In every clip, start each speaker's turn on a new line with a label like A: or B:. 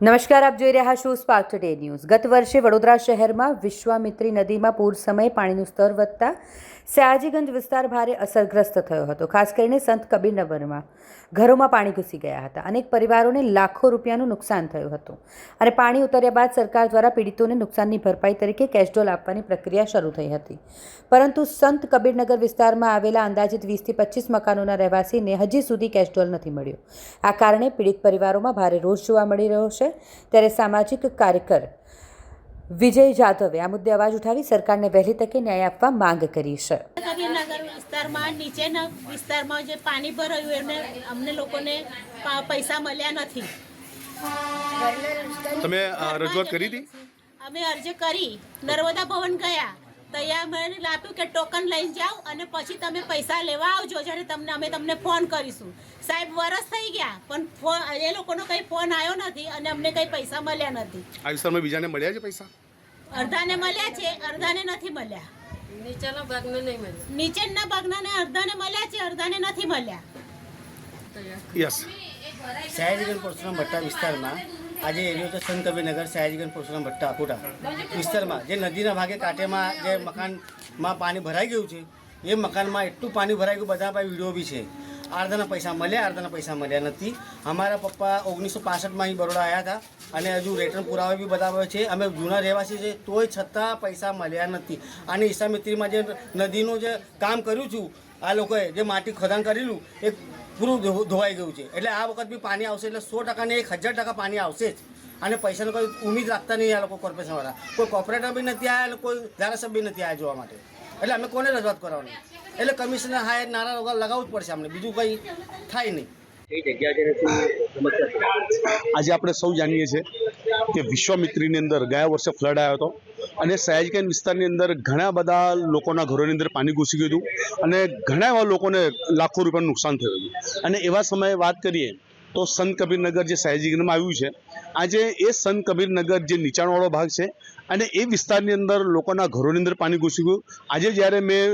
A: નમસ્કાર, આપ જોઈ રહ્યા છો સ્પાર્ક ટુડે ન્યૂઝ ગત વર્ષે વડોદરા શહેરમાં વિશ્વામિત્રી નદીમાં પૂર સમયે પાણીનું સ્તર વધતા સયાજીગંજ વિસ્તાર ભારે અસરગ્રસ્ત થયો હતો, ખાસ કરીને સંત કબીરનગરમાં. ઘરોમાં પાણી ઘૂસી ગયા હતા. અનેક પરિવારોને લાખો રૂપિયાનું નુકસાન થયું હતું અને પાણી ઉતર્યા બાદ સરકાર દ્વારા પીડિતોને નુકસાનની ભરપાઈ તરીકે કેશડોલ આપવાની પ્રક્રિયા શરૂ થઈ હતી. પરંતુ સંત કબીરનગર વિસ્તારમાં આવેલા અંદાજિત વીસથી પચીસ મકાનોના રહેવાસીને હજી સુધી કેશડોલ નથી મળ્યો. આ કારણે પીડિત પરિવારોમાં ભારે રોષ જોવા મળી રહ્યો છે ત્યારે સામાજિક કાર્યકર વિજય જાધવે આ મુદ્દે અવાજ ઉઠાવી સરકારને વહેલી તકે ન્યાય આપવા માંગ કરી છે.
B: વિસ્તારમાં નીચેના વિસ્તારમાં જે પાણી ભરાયું એમને અમને લોકોને પૈસા મળ્યા નથી.
C: તમે રજૂઆત કરી હતી?
B: અમે અરજી કરી. નર્મદા ભવન ગયા. તૈયાર મને આપ્યું કે ટોકન લઈને જાઓ અને પછી તમે પૈસા લેવા આવજો જ્યારે તમને અમે તમને ફોન કરીશું. સાહેબ વરસ થઈ ગયા પણ ફોન એ લોકોનો કંઈ ફોન આવ્યો નથી અને અમને કંઈ પૈસા મળ્યા નથી.
C: આ વિસ્તારમાં બીજાને મળ્યા છે પૈસા?
B: અડધાને મળ્યા છે અડધાને નથી મળ્યા.
D: નીચેના ભાગને નહીં મળ્યા.
B: નીચેના ભાગનાને અડધાને મળ્યા છે અડધાને નથી મળ્યા.
C: યસ
E: સયાજીગંજ પરશુરામ ભટ્ટા વિસ્તારમાં આજે એરિયો છે સંત કબીરનગર, સયાજીગંજ, પરશુરામ ભટ્ટા કોટા વિસ્તારમાં જે નદીના ભાગે કાંઠેમાં જે મકાનમાં પાણી ભરાઈ ગયું છે, એ મકાનમાં એટલું પાણી ભરાઈ ગયું, બધા પાસે વીડિયો બી છે. અડધાના પૈસા મળ્યા અડધાના પૈસા મળ્યા નથી. અમારા પપ્પા ઓગણીસો પાસઠમાં અહીં બરોડા આવ્યા હતા અને હજુ રેટર્ન પુરાવા બી બતાવે છે. અમે જૂના રહેવાસી છે, તોય છતાં પૈસા મળ્યા નથી. અને ઈસામિત્રીમાં જે નદીનું જે કામ કર્યું છું, આ લોકોએ જે માટી ખોદાણ કરેલું, એ પૂરું ધોવાઈ ગયું છે. એટલે આ વખત બી પાણી આવશે એટલે સો ટકાને એક હજાર ટકા પાણી આવશે જ. અને પૈસાનો કોઈ ઉમીદ રાખતા નહીં આ લોકો કોર્પોરેશનવાળા કોઈ કોર્પોરેટર બી નથી આવ્યા અને કોઈ ધારાસભ્ય નથી આવ્યા જોવા માટે. એટલે અમે કોને રજૂઆત કરવાની? એટલે કમિશનર હા નારા લગાવવું જ પડશે અમને. બીજું કંઈ થાય નહીં.
F: આજે આપણે સૌ જાણીએ છીએ કે વિશ્વામિત્રીની અંદર ગયા વર્ષે ફ્લડ આવ્યો હતો. અને સયાજકેન વિસ્તારની અંદર ઘણા બધા લોકોના ઘરોની અંદર પાણી ઘૂસી ગયું હતું અને ઘણા એવા લોકોને લાખો રૂપિયાનું નુકસાન થયું હતું. અને એવા સમયે વાત કરીએ તો સંત કબીરનગર જે સયાજીગંજમાં આવ્યું છે આજે એ સંત કબીરનગર જે નીચાણવાળો ભાગ છે અને એ વિસ્તારની અંદર લોકોના ઘરોની અંદર પાણી ઘૂસી ગયું. આજે જ્યારે મેં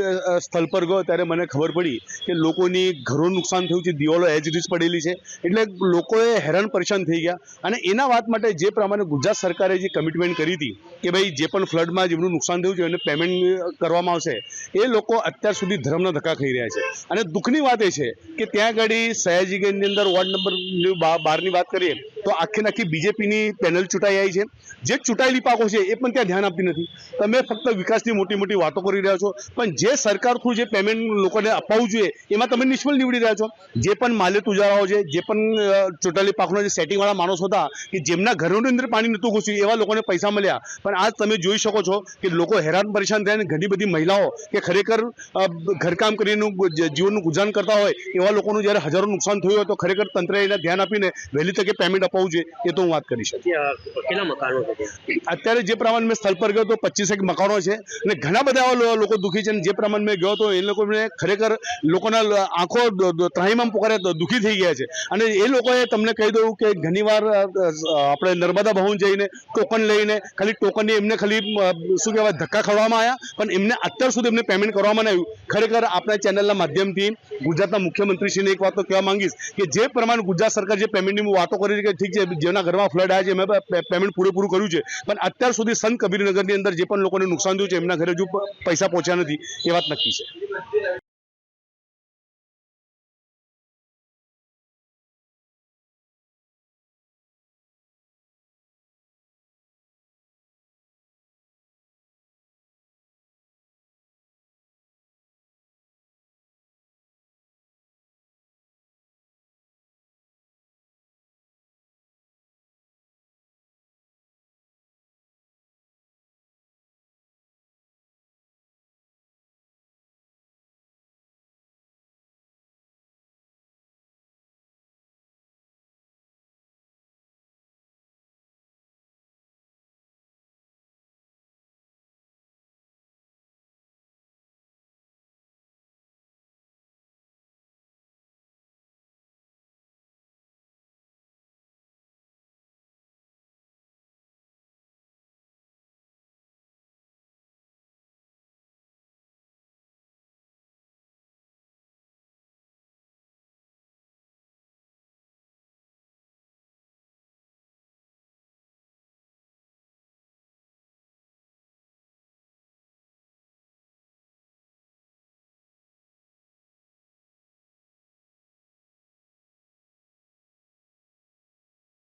F: સ્થળ પર ગયો ત્યારે મને ખબર પડી કે લોકોની ઘરો નુકસાન થયું છે, દિવાલો એજ રીત પડેલી છે. એટલે લોકોએ હેરાન પરેશાન થઈ ગયા. અને એના વાત માટે જે પ્રમાણે ગુજરાત સરકારે જે કમિટમેન્ટ કરી હતી કે ભાઈ જે પણ ફ્લડમાં જેમનું નુકસાન થયું છે એને પેમેન્ટ કરવામાં આવશે, એ લોકો અત્યાર સુધી ધર્મના ધક્કા ખાઈ રહ્યા છે. અને દુઃખની વાત એ છે કે ત્યાં આગળ સયાજીગંજની અંદર વોર્ડ નંબર બારની વાત કરીએ તો આખી આખી બીજેપીની પેનલ ચૂંટાઈ આવી છે. જે ચૂંટાયેલી પાકો છે એ પણ ત્યાં ધ્યાન આપતી નથી. તમે ફક્ત વિકાસની મોટી મોટી વાતો કરી રહ્યા છો, પણ જે સરકાર થ્રુ જે પેમેન્ટ લોકોને અપાવવું જોઈએ, એમાં તમે નિષ્ફળ નીવડી રહ્યા છો. જે પણ માલિક તુજારાઓ છે, જે પણ ચૂંટાયેલી પાકના જે સેટિંગવાળા માણસો હતા, કે જેમના ઘરોની અંદર પાણી નહોતું ઘૂસ્યું, એવા લોકોને પૈસા મળ્યા. પણ આજ તમે જોઈ શકો છો કે લોકો હેરાન પરેશાન થયા અને ઘણી બધી મહિલાઓ કે ખરેખર ઘરકામ કરીને જીવનનું ગુજરાન કરતા હોય, એવા લોકોનું જ્યારે હજારો નુકસાન થયું હોય, તો ખરેખર તંત્રએ ધ્યાન આપીને વહેલી તકે પેમેન્ટ અપાવવું જોઈએ એ તો હું વાત કરીશ
G: કેટલા મકાનો
F: અત્યારે જે પ્રમાણે મેં સ્થળ પર ગયો તો પચીસેક મકાનો છે અને ઘણા બધા એવા લોકો દુઃખી છે અને જે પ્રમાણે મેં ગયો તો એ લોકોને ખરેખર લોકોના આંખો ત્રાહીમામ પોકારે દુઃખી થઈ ગયા છે. અને એ લોકોએ તમને કહી દઉં કે ઘણીવાર આપણે નર્મદા ભવન જઈને ટોકન લઈને ખાલી ટોકનની એમને ખાલી શું કહેવાય ધક્કા ખવડાવવામાં આવ્યા પણ એમને અત્યાર સુધી એમને પેમેન્ટ કરવામાં આવ્યું. ખરેખર આપણા ચેનલના માધ્યમથી ગુજરાતના મુખ્યમંત્રીશ્રીને એક વાત તો કહેવા માંગીશ કે જે પ્રમાણે ગુજરાત સરકાર જે પેમેન્ટની વાતો કરી છે કે ઠીક છે, જેના ઘરમાં ફ્લડ આવ્યા છે એમાં પેમેન્ટ પૂરેપૂરું કર્યું છે. પણ અત્યાર સુધી સંત કબીરનગરની અંદર જે પણ લોકોને નુકસાન થયું છે, એમના ઘરે હજુ પૈસા પહોંચ્યા નથી, એ વાત નક્કી છે.